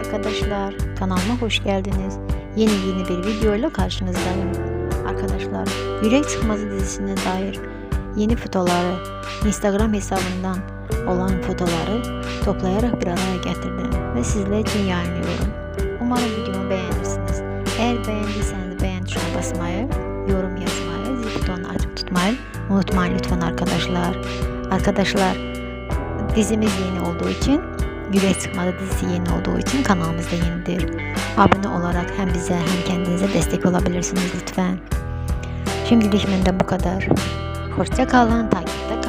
arkadaşlar, kanalıma hoş geldiniz. Yeni yeni bir videoyla karşınızdayım. Arkadaşlar, Yürek Sıkmazı dizisine dair yeni fotoları, Instagram hesabından olan fotoları toplayarak bir araya getirdim ve sizler için yayınlıyorum. Umarım videomu beğenirsiniz. Eğer beğendiyseniz beğen tuşuna basmayı, yorum yazmayı, zil butonunu açık tutmayı unutmayın lütfen arkadaşlar. Arkadaşlar, dizimiz yeni olduğu için Yürek Sıkmadı dizisi yeni olduğu için kanalımız da yenidir. Abone olarak hem bize hem kendinize destek olabilirsiniz lütfen. Şimdilik benden bu kadar. Hoşça kalın, takipte